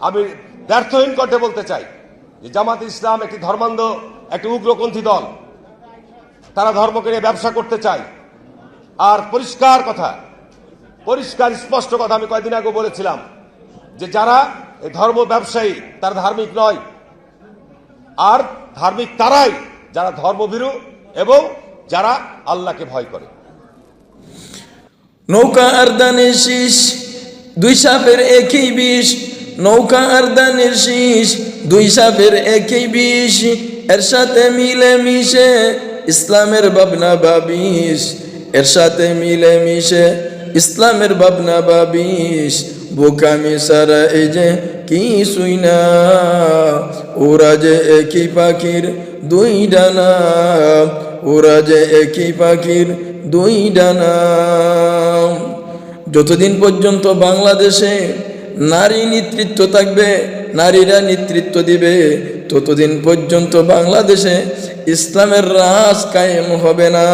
আমি ব্যর্থহীন কণ্ঠে বলতে চাই যে জামাত ইসলাম একটি ধর্মান্ধ, একটি উগ্রপন্থী দল। তারা ধর্মকে নিয়ে ব্যবসা করতে চায়। আর পরিষ্কার কথা, পরিষ্কার স্পষ্ট কথা আমি কয়েকদিন আগে বলেছিলাম যে যারা ধর্ম ব্যবসায়ী, তারা ধার্মিক নয়। আর ধার্মিক তারাই যারা ধর্মভীরু এবং যারা আল্লাহকে ভয় করে। নৌকা আর দানের শীষ, দুই সাপের একই বিষ নৌকা আর দানের শীষ, দুই সাপের একই বিষ, এর সাথে মিলে মিশে ইসলামের ভাবনা বাবিস এর সাথে মিলে মিশে ইসলামের ভাবনা বাবিস বোকামি সারা এই যে কি শুই না, ওরা যে একই পাখির দুই ডানা, ওরা যে একই পাখির দুই ডানা। যতদিন পর্যন্ত বাংলাদেশে নারী নেতৃত্ব থাকবে নারীরা নেতৃত্ব দিবে। ততদিন পর্যন্ত বাংলাদেশে ইসলামের রাজ কায়েম হবে না।